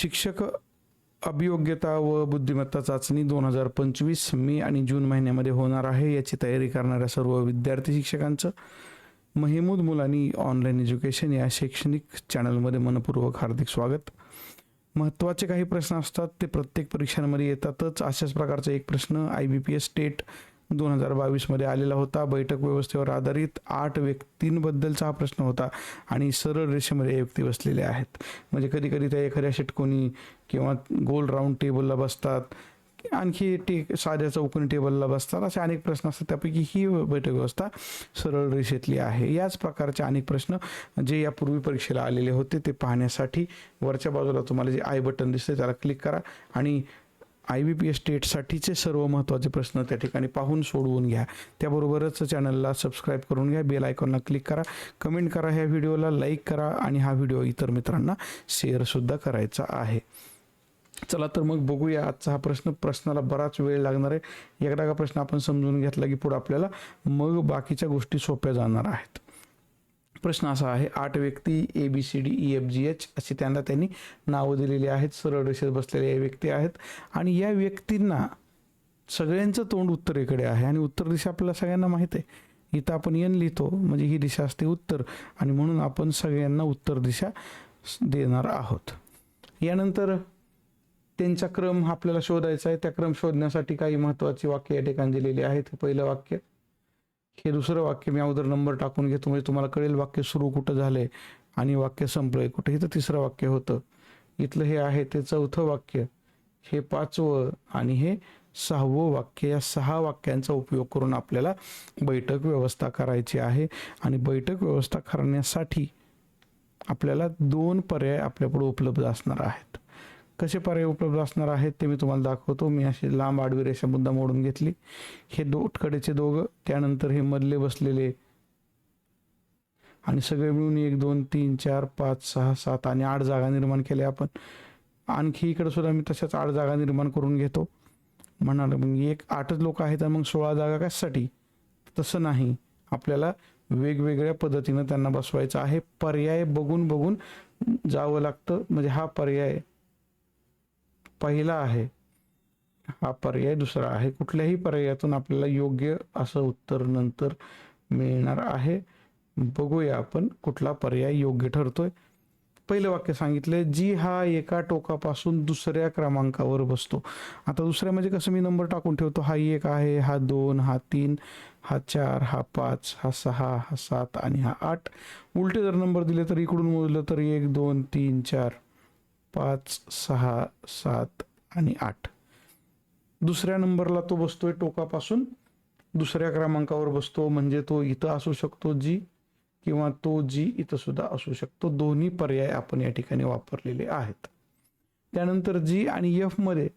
शिक्षक अभियोग्यता व बुद्धिमत्ता चाचणी दोन हजार पंचवीस मे आणि जून महिन्यामध्ये होणार आहे याची तयारी करणाऱ्या सर्व विद्यार्थी शिक्षकांचं महिमूद मुलांनी ऑनलाईन एज्युकेशन या शैक्षणिक चॅनलमध्ये मनपूर्वक हार्दिक स्वागत. महत्त्वाचे काही प्रश्न असतात ते प्रत्येक परीक्षांमध्ये येतातच. अशाच प्रकारचा एक प्रश्न I B P S state दोन हजार बावीसमध्ये आलेला होता. बैठक व्यवस्थेवर आधारित आठ व्यक्तींबद्दलचा हा प्रश्न होता आणि सरळ रेषेमध्ये व्यक्ती बसलेले आहेत. म्हणजे कधी कधी त्या एखाद्या षटकोनी किंवा गोल राऊंड टेबलला बसतात आणखी टे साध्या चौकोनी टेबलला बसतात असे अनेक प्रश्न असतात. त्यापैकी ही बैठक व्यवस्था सरळ रेषेतली आहे. याच प्रकारचे अनेक प्रश्न जे यापूर्वी परीक्षेला आलेले होते ते पाहण्यासाठी वरच्या बाजूला तुम्हाला जे आय बटन दिसते त्याला क्लिक करा आणि आय बी पी एस टेटसाठीचे सर्व महत्त्वाचे प्रश्न त्या ठिकाणी पाहून सोडवून घ्या. त्याबरोबरच चॅनलला सबस्क्राईब करून घ्या. बेल आयकॉनला क्लिक करा. कमेंट करा. ह्या व्हिडिओला लाईक करा आणि हा व्हिडिओ इतर मित्रांना शेअरसुद्धा करायचा आहे. चला तर मग बघूया आजचा हा प्रश्न. प्रश्नाला बराच वेळ लागणार आहे. एकदा का प्रश्न आपण समजून घेतला की पुढे आपल्याला मग बाकीच्या गोष्टी सोप्या जाणार आहेत. प्रश्न असा आहे आठ व्यक्ती A B C D E F G H अशी त्यांना त्यांनी नावं दिलेली आहेत सरळ रेषेत बसलेल्या या व्यक्ती आहेत. आणि या व्यक्तींना सगळ्यांचं तोंड उत्तरेकडे आहे आणि उत्तर दिशा आपल्याला सगळ्यांना माहीत आहे. इथं आपण यन लिहितो म्हणजे ही दिशा असते उत्तर. आणि म्हणून आपण सगळ्यांना उत्तर दिशा देणार आहोत. यानंतर त्यांचा क्रम हा आपल्याला शोधायचा आहे. त्या क्रम शोधण्यासाठी काही महत्त्वाची वाक्य या ठिकाणी दिलेली आहेत. पहिलं वाक्य. हे दुसरं वाक्य मी अगोदर नंबर टाकून घेतो म्हणजे तुम्हाला कळेल वाक्य सुरू कुठं झालंय आणि वाक्य संपलंय कुठे. हे तर तिसरं वाक्य होतं. इथलं हे आहे ते चौथं वाक्य. हे पाचवं आणि हे सहावं वाक्य. या सहा वाक्यांचा उपयोग करून आपल्याला बैठक व्यवस्था करायची आहे आणि बैठक व्यवस्था करण्यासाठी आपल्याला दोन पर्याय आपल्यापुढे उपलब्ध असणार आहेत. कसे पर्याय उपलब्ध असणार आहेत ते मी तुम्हाला दाखवतो. मी अशी लांब आडवी रेषा मुद्दा मोडून घेतली. हे दोटकडेचे दोघं त्यानंतर हे मधले बसलेले. आणि सगळे मिळून एक दोन तीन चार पाच सहा सात आणि आठ जागा निर्माण केल्या आपण. आणखी इकडे सुद्धा मी तशाच आठ जागा निर्माण करून घेतो. म्हणाल मग एक आठच लोक आहेत तर मग सोळा जागा कशासाठी? तसं नाही. आपल्याला वेगवेगळ्या पद्धतीनं त्यांना बसवायचं आहे. पर्याय बघून बघून जावं लागतं. म्हणजे हा पर्याय पहिला आहे हा पर्याय दुसरा आहे. कुठल्याही पर्यायातून आपल्याला योग्य असं उत्तर नंतर मिळणार आहे. बघूया आपण कुठला पर्याय योग्य ठरतोय. पहिलं वाक्य सांगितलंय जी हा एका टोकापासून दुसऱ्या क्रमांकावर बसतो. आता दुसऱ्या म्हणजे कसं मी नंबर टाकून ठेवतो? हा एक आहे हा दोन हा तीन हा चार हा पाच हा सहा हा सात आणि हा आठ. उलटे जर नंबर दिले तर इकडून मोजलं तर एक दोन तीन चार. पाच सहा सात आणि आठ. दुसऱ्या नंबरला तो बसतोय टोकापासून. दुसऱ्या क्रमांकावर बसतो म्हणजे तो इथं असू शकतो जी किंवा तो जी इथं सुद्धा असू शकतो. दोन्ही पर्याय आपण या ठिकाणी वापरलेले आहेत. त्यानंतर जी आणि एफमध्ये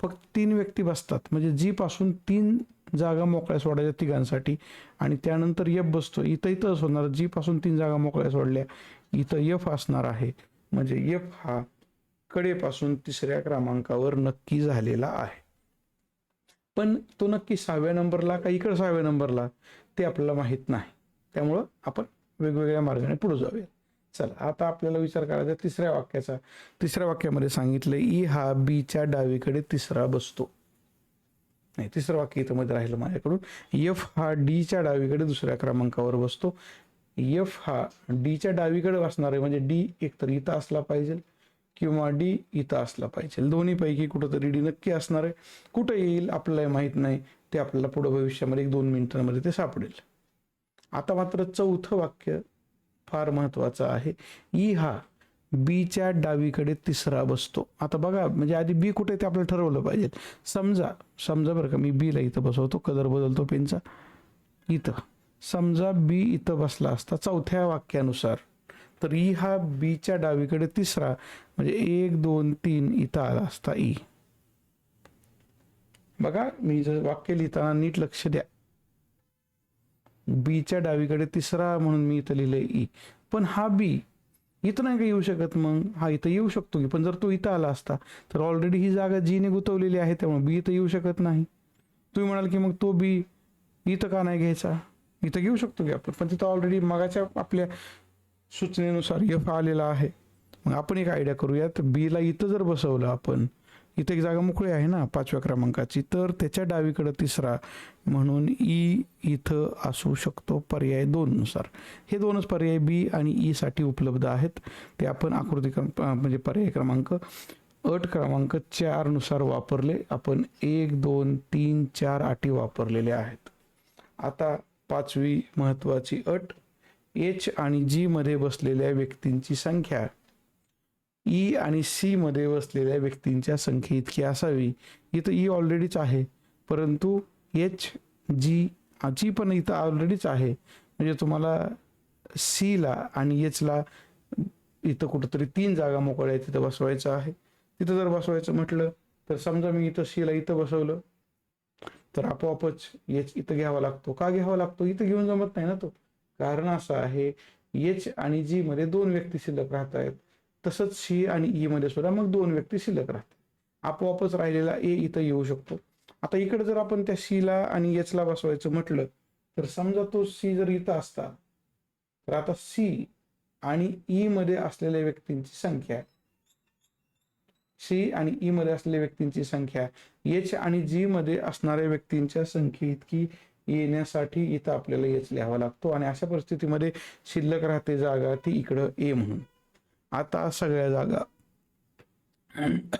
फक्त तीन व्यक्ती बसतात. म्हणजे जी पासून तीन जागा मोकळ्या सोडायच्या तिघांसाठी आणि त्यानंतर एफ बसतो इथं इथंच होणार जी पासून तीन जागा मोकळ्या सोडल्या इथं एफ असणार आहे. म्हणजे एफ हा कडेपासून तिसऱ्या क्रमांकावर नक्की झालेला आहे. पण तो नक्की सहाव्या नंबरला का इकडे सहाव्या नंबरला? ते आपल्याला माहीत नाही. त्यामुळं आपण वेगवेगळ्या मार्गाने पुढे जाऊया. चला आता आपल्याला विचार करायचा तिसऱ्या वाक्याचा. तिसऱ्या वाक्यामध्ये सांगितलं ई हा बीच्या डावीकडे तिसरा बसतो. नाही तिसरं वाक्य इथं मध्ये राहिलं माझ्याकडून. एफ हा डीच्या डावीकडे दुसऱ्या क्रमांकावर बसतो. एफ हा डीच्या डावीकडे बसणार आहे म्हणजे डी एकतर इथं असला पाहिजे किंवा डी इथं असला पाहिजे. दोन्हीपैकी कुठंतरी डी नक्की असणार आहे. कुठं येईल आपल्याला माहीत नाही. ते आपल्याला पुढं भविष्यामध्ये एक दोन मिनिटांमध्ये ते सापडेल. आता मात्र चौथं वाक्य फार महत्वाचं आहे. ई हा बीच्या डावीकडे तिसरा बसतो. आता बघा म्हणजे आधी बी कुठे ते आपल्याला ठरवलं पाहिजे. समजा समजा बरं का मी बीला इथं बसवतो. कलर बदलतो पेनचा. इथं. समजा बी इथं बसला असता चौथ्या वाक्यानुसार तर ई हा बीच्या डावीकडे तिसरा. म्हणजे एक दोन तीन इथं आला असता ई. बघा मी जर वाक्य लिहिताना नीट लक्ष द्या. बीच्या डावीकडे तिसरा म्हणून मी इथं लिहिलंय ई. पण हा बी इथं नाही का येऊ शकत मग? हा इथं येऊ शकतो की पण जर तो इथं आला असता तर ऑलरेडी ही जागा जीने गुंतवलेली आहे त्यामुळे बी इथं येऊ शकत नाही. तुम्ही म्हणाल की मग तो बी इथं का नाही घ्यायचा? इथं घेऊ शकतो की आपण पण तिथं ऑलरेडी मगाच्या आपल्या सूचनेनुसार एफ आलेला आहे. मग आपण एक आयडिया करूयात. बीला इथं जर बसवलं आपण इथं एक जागा मोकळी आहे ना पाचव्या क्रमांकाची तर त्याच्या डावीकडं तिसरा म्हणून ई इथं असू शकतो पर्याय दोननुसार हे दोनच पर्याय बी आणि e ईसाठी उपलब्ध आहेत. ते आपण आकृती क्रम म्हणजे पर्याय क्रमांक अट क्रमांक चारनुसार वापरले. आपण एक दोन तीन चार अटी वापरलेल्या आहेत. आता पाचवी महत्त्वाची अट. एच आणि जी मध्ये बसलेल्या व्यक्तींची संख्या. ई आणि सी मध्ये बसलेल्या व्यक्तींच्या संख्ये इतकी असावी. इथं e ई ऑलरेडीच आहे. परंतु एच जी जी पण इथं ऑलरेडीच आहे. म्हणजे तुम्हाला सीला आणि एचला इथं कुठंतरी तीन जागा मोकळ्या आहेत तिथं बसवायचं आहे. तिथं जर बसवायचं म्हटलं तर समजा मी इथं सीला इथं बसवलं तर आपोआपच एच इथं घ्यावा लागतो. का घ्यावा लागतो? इथं घेऊन जमत नाही ना तो. कारण असं आहे एच आणि जी मध्ये दोन व्यक्ती शिल्लक राहत आहेत तसंच सी आणि ई मध्ये सुद्धा मग दोन व्यक्ती शिल्लक राहतात. आपोआपच राहिलेला ए इथं येऊ शकतो. आता इकडे जर आपण त्या सीला आणि एचला बसवायचं म्हटलं तर समजा तो सी जर इथं असता तर आता सी आणि ई मध्ये असलेल्या व्यक्तींची संख्या सी आणि ई मध्ये असलेल्या व्यक्तींची संख्या एच आणि जी मध्ये असणाऱ्या व्यक्तींच्या संख्ये इतकी येण्यासाठी इथं आपल्याला एच लिहावा लागतो. आणि अशा परिस्थितीमध्ये शिल्लक राहते जागा ती इकडं ए म्हणून. आता सगळ्या जागा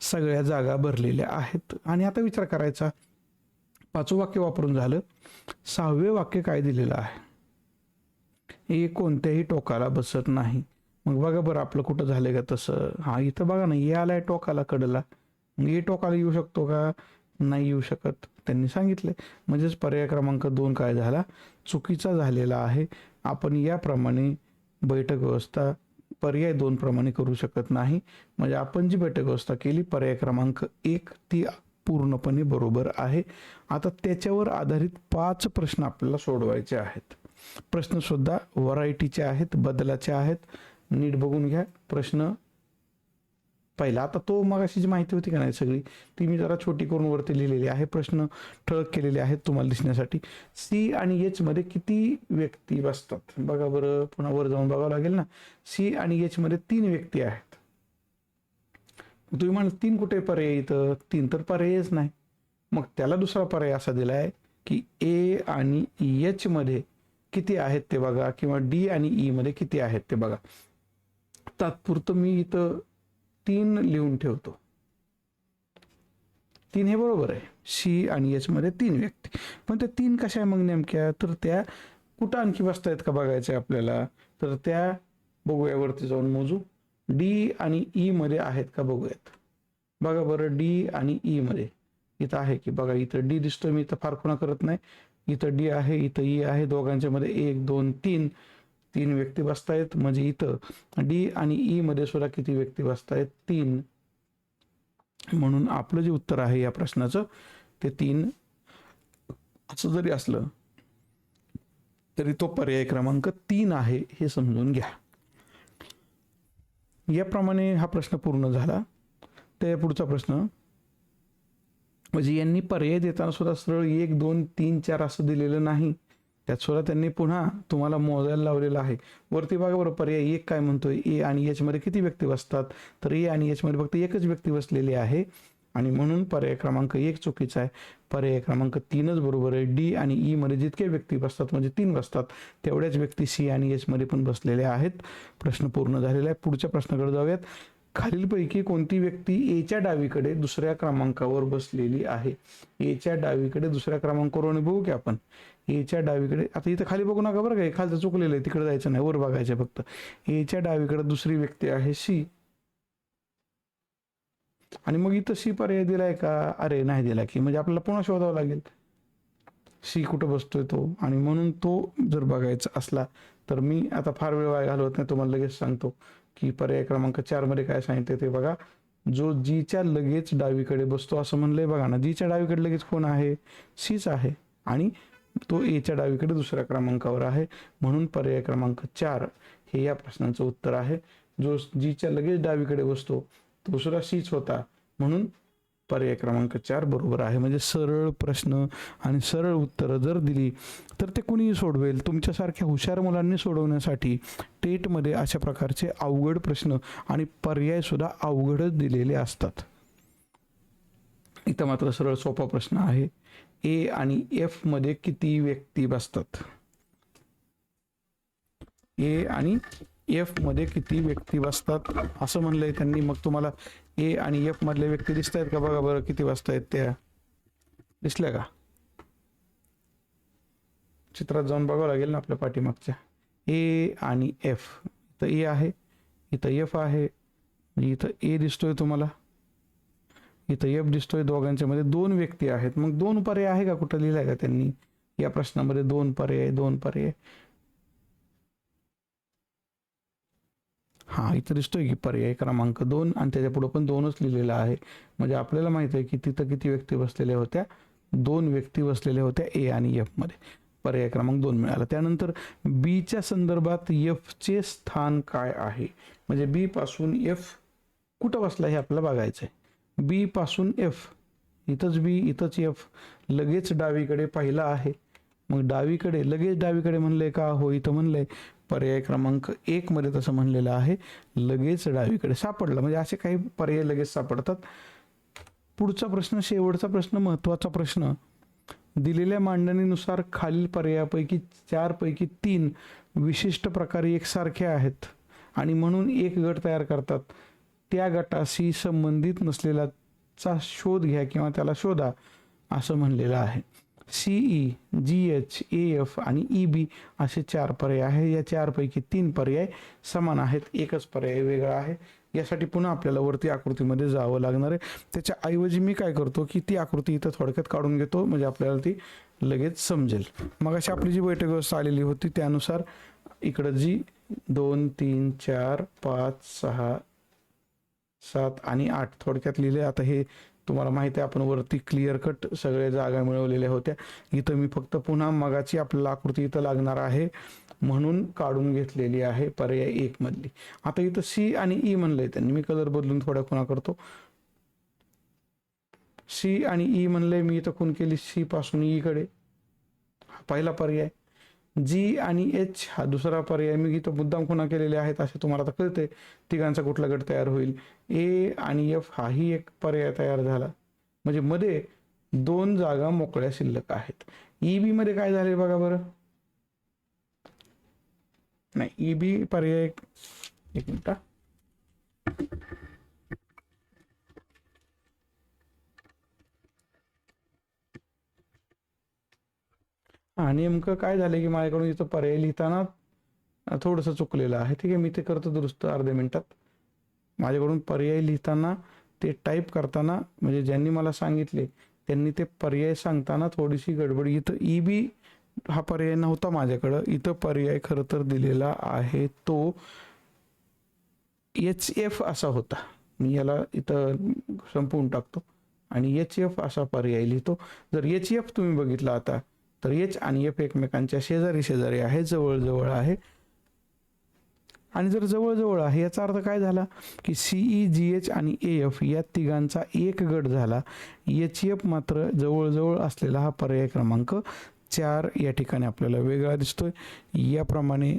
सगळ्या जागा भरलेल्या आहेत. आणि आता विचार करायचा. पाचवं वाक्य वापरून झालं. सहावे वाक्य काय दिलेलं आहे? हे कोणत्याही टोकाला बसत नाही. मग बघा बरं आपलं कुठं झालंय का तसं. हा इथं बघा ना ये आलाय टोकाला कडला. मग ये टोकाला येऊ शकतो का? नाही येऊ शकत. त्यांनी सांगितले. म्हणजेच पर्याय क्रमांक दोन काय झाला? चुकीचा झालेला आहे. आपण याप्रमाणे बैठक व्यवस्था पर्याय दोन प्रमाणे करू शकत नाही. म्हणजे आपण जी बैठक व्यवस्था केली पर्याय क्रमांक एक ती पूर्णपणे बरोबर आहे. आता त्याच्यावर आधारित पाच प्रश्न आपल्याला सोडवायचे आहेत. प्रश्न सुद्धा व्हरायटीचे आहेत बदलाचे आहेत. नीट बघून घ्या. प्रश्न पहिला आता तो मग अशी जी माहिती होती का नाही सगळी ती मी जरा छोटी करून वरती लिहिलेली आहे प्रश्न ठळक केलेले आहेत तुम्हाला दिसण्यासाठी. सी आणि एच मध्ये किती व्यक्ती बसतात? बघा बरं पुन्हा वर जाऊन बघावं लागेल ना. सी आणि एच मध्ये तीन व्यक्ती आहेत. तुम्ही म्हणाल तीन कुठे पर्याय इथं? तीन तर पर्यायच नाही. मग त्याला दुसरा पर्याय असा दिलाय की ए आणि एच मध्ये किती आहेत ते बघा किंवा डी आणि ई मध्ये किती आहेत ते बघा. तात्पुरतं मी इथं तीन लिहून ठेवतो. तीन हे बरोबर आहे. सी आणि एच मध्ये तीन व्यक्ती. पण त्या तीन कशा आहे मग नेमक्या? तर त्या कुठं आणखी बसतायत का बघायचं आहे आपल्याला? तर त्या बघूया वरती जाऊन मोजू. डी आणि ई मध्ये आहेत का बघूयात. बघा बरं डी आणि ई मध्ये. इथं आहे की बघा इथं डी दिसतोय मी इथं फार खुणा करत नाही. इथं डी आहे इथं ई आहे दोघांच्या मध्ये एक दोन तीन. तीन व्यक्ती बसतायत म्हणजे इथं डी आणि ई मध्ये सुद्धा किती व्यक्ती बसतायत? तीन. म्हणून आपलं जे उत्तर आहे या प्रश्नाचं ते तीन. असं जरी असलं तरी तो पर्याय क्रमांक तीन आहे हे समजून घ्या. याप्रमाणे हा प्रश्न पूर्ण झाला. त्या पुढचा प्रश्न म्हणजे यांनी पर्याय देताना सुद्धा सरळ एक दोन तीन चार असं दिलेलं नाही. त्यात सुद्धा त्यांनी पुन्हा तुम्हाला मोजायला लावलेलं आहे. वरती भागाबरोबर बरं पर्याय एक काय म्हणतोय? ए आणि एचमध्ये किती व्यक्ती बसतात? तर ए आणि एचमध्ये फक्त एकच व्यक्ती बसलेली आहे. आणि म्हणून पर्याय क्रमांक एक चुकीचा आहे. पर्याय क्रमांक तीनच बरोबर आहे. डी आणि ई मध्ये जितके व्यक्ती बसतात म्हणजे तीन बसतात तेवढ्याच व्यक्ती सी आणि एच मध्ये पण बसलेल्या आहेत. प्रश्न पूर्ण झालेला आहे. पुढच्या प्रश्नाकडे जाऊयात. खालीलपैकी कोणती व्यक्ती एच्या डावीकडे दुसऱ्या क्रमांकावर बसलेली आहे? एच्या डावीकडे दुसऱ्या क्रमांकावर बघू की आपण. एच्या डावीकडे आता इथं खाली बघू नका बरं का खालचं चुकलेलं आहे तिकडे जायचं नाही वर बघायचं फक्त. एच्या डावीकडे दुसरी व्यक्ती आहे सी आणि मग इथं सी पर्याय दिलाय का? अरे नाही दिला की. म्हणजे आपल्याला पुन्हा शोधावं लागेल. सी कुठं बसतोय तो? आणि म्हणून तो जर बघायचा असला तर मी आता फार वेळ वाया घालवत नाही तुम्हाला लगेच सांगतो. की पर्याय क्रमांक चारमध्ये काय सांगितलं ते बघा. जो जीच्या लगेच डावीकडे बसतो असं म्हणलंय बघा ना. जीच्या डावीकडे लगेच कोण आहे? सीच आहे. आणि तो एच्या डावीकडे दुसऱ्या क्रमांकावर आहे. म्हणून पर्याय क्रमांक चार हे या प्रश्नाचं उत्तर आहे. जो जीच्या लगेच डावीकडे बसतो तो दुसरा सीच होता. म्हणून पर्याय क्रमांक चार बरोबर आहे. म्हणजे सरळ प्रश्न आणि सरळ उत्तरं जर दिली तर ते कुणीही सोडवेल. तुमच्यासारख्या हुशार मुलांनी सोडवण्यासाठी टेटमध्ये अशा प्रकारचे अवघड प्रश्न आणि पर्यायसुद्धा अवघडच दिलेले असतात. इथं मात्र सरळ सोपा प्रश्न आहे. ए आणि एफमध्ये किती व्यक्ती बसतात? ए आणि एफमध्ये किती व्यक्ती बसतात? असं म्हणलंय त्यांनी. मग तुम्हाला ए आणि एफ मधले व्यक्ती दिसत आहेत का? बघा बरं किती वाजता आहेत त्या. दिसल्या का? चित्रात जाऊन बघावं लागेल ना आपल्या पाठीमागच्या. ए आणि एफ इथं ए आहे इथं एफ आहे इथं ए दिसतोय तुम्हाला. इथं एफ दिसतोय दोघांच्या मध्ये. दोन व्यक्ती आहेत. मग दोन पर्याय आहे का? कुठं लिहिलाय का त्यांनी? या प्रश्नामध्ये दोन पर्याय दोन पर्याय. हा इथं दिसतोय की पर्याय क्रमांक दोन आणि त्याच्या पुढे पण दोनच लिहिलेला आहे. म्हणजे आपल्याला माहीत आहे की तिथं किती व्यक्ती बसलेल्या होत्या? दोन व्यक्ती बसलेल्या होत्या ए आणि एफमध्ये पर्याय क्रमांक दोन मिळाला. त्यानंतर बीच्या संदर्भात एफचे स्थान काय आहे? म्हणजे बी पासून एफ कुठं बसला हे आपल्याला बघायचं आहे. बी पासून एफ इथंच बी इथंच एफ लगेच डावीकडे पाहिला आहे. मग डावीकडे लगेच डावीकडे म्हणलंय का? हो इथं म्हणलंय. पर्याय क्रमांक एक मध्ये तसं म्हणलेलं आहे. लगेच डावीकडे सापडलं. म्हणजे असे काही पर्याय लगेच सापडतात. पुढचा प्रश्न शेवटचा प्रश्न महत्त्वाचा प्रश्न. दिलेल्या मांडणीनुसार खालील पर्यायापैकी चारपैकी तीन विशिष्ट प्रकारे एकसारखे आहेत आणि म्हणून एक गट तयार करतात. त्या गटाशी संबंधित नसलेलाचा शोध घ्या किंवा त्याला शोधा असं म्हणलेलं आहे. C E G H A F आणि e, ई बी असे चार पर्याय आहे या चारपैकी तीन पर्याय समान आहेत. एकच पर्याय वेगळा आहे. यासाठी पुन्हा आपल्याला वरती आकृतीमध्ये जावं लागणार आहे. त्याच्या ऐवजी मी काय करतो की ती आकृती इथं थोडक्यात काढून घेतो. म्हणजे आपल्याला ती लगेच समजेल. मग अशी आपली जी बैठक व्यवस्था आलेली होती त्यानुसार इकडं जी दोन तीन चार पाच सहा सात आणि आठ थोडक्यात लिहिले. आता हे तुम्हाला माहिती आहे आपण वरती क्लिअर कट सगळे जागा मिळवलेल्या होत्या. इथं मी फक्त पुन्हा मगाची आपल्याला आकृती इथं लागणार आहे म्हणून काढून घेतलेली आहे पर्याय एक मधली. आता इथं सी आणि ई म्हणलंय त्यांनी. मी कलर बदलून थोड्या खुणा करतो. सी आणि ई म्हणलंय मी इथं खून केली सी पासून ई कडे. हा पहिला पर्याय. जी आणि एच हा दुसरा पर्याय. मी इथं मुद्दाम खुणा केलेले आहेत असे तुम्हाला आता कळते तिघांचा कुठला गट तयार होईल? ए आणि एफ हाही एक पर्याय तयार झाला. म्हणजे मध्ये दोन जागा मोकळ्या शिल्लक आहेत. ई बी मध्ये काय झाले बघा बरं? नाही ई बी पर्याय एक एक मिनिट हा. नेमकं काय झालं की माझ्याकडून इथं पर्याय लिहिताना थोडंसं चुकलेलं आहे. ठीक आहे मी ते करतो दुरुस्त अर्ध्या मिनिटात. माझ्याकडून पर्याय लिहिताना ते टाईप करताना म्हणजे ज्यांनी मला सांगितले त्यांनी ते पर्याय सांगताना थोडीशी गडबड. इथं ई बी हा पर्याय नव्हता माझ्याकडं. इथं पर्याय खरं तर दिलेला आहे तो एच एफ असा होता. मी याला इथं संपवून टाकतो. आणि एच एफ असा पर्याय लिहितो. जर एच एफ तुम्ही बघितला आता तर एच आणि एफ एकमेकांच्या शेजारी शेजारी आहे जवळजवळ आहे. आणि जर जवळजवळ आहे याचा अर्थ काय झाला की सीई जी एच आणि ए एफ या तिघांचा एक गट झाला. एच एफ मात्र जवळजवळ असलेला हा पर्याय क्रमांक चार या ठिकाणी आपल्याला वेगळा दिसतोय. याप्रमाणे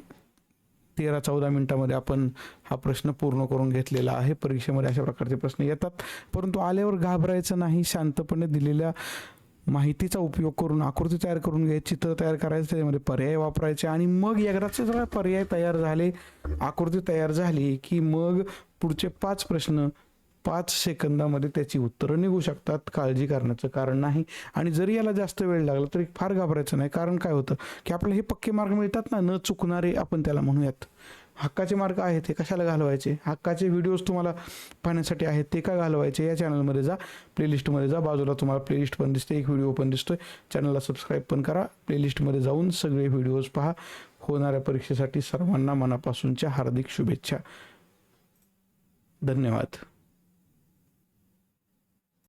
तेरा चौदा मिनिटामध्ये आपण हा प्रश्न पूर्ण करून घेतलेला आहे. परीक्षेमध्ये अशा प्रकारचे प्रश्न येतात. परंतु आल्यावर घाबरायचं नाही. शांतपणे दिलेल्या माहितीचा उपयोग करून आकृती तयार करून घ्यायची चित्र तयार करायचं त्याच्यामध्ये पर्याय वापरायचे आणि मग एकदाचे जर पर्याय तयार झाले आकृती तयार झाली की मग पुढचे पाच प्रश्न पाच सेकंदामध्ये त्याची उत्तरं निघू शकतात काळजी करण्याचं कारण नाही. आणि जरी याला जास्त वेळ लागला तरी फार घाबरायचं नाही. कारण काय होतं की आपल्याला हे पक्के मार्क मिळतात ना न चुकणारे आपण त्याला म्हणूयात. हक्काचे मार्ग आहेत ते कशाला घालवायचे? हक्काचे व्हिडिओज तुम्हाला पाहण्यासाठी आहेत ते का घालवायचे? या चॅनलमध्ये जा प्लेलिस्टमध्ये जा. बाजूला तुम्हाला प्लेलिस्ट पण दिसते एक व्हिडिओ पण दिसतोय. चॅनलला सबस्क्राईब पण करा. प्लेलिस्टमध्ये जाऊन सगळे व्हिडिओज पहा. होणाऱ्या परीक्षेसाठी सर्वांना मनापासूनच्या हार्दिक शुभेच्छा. धन्यवाद.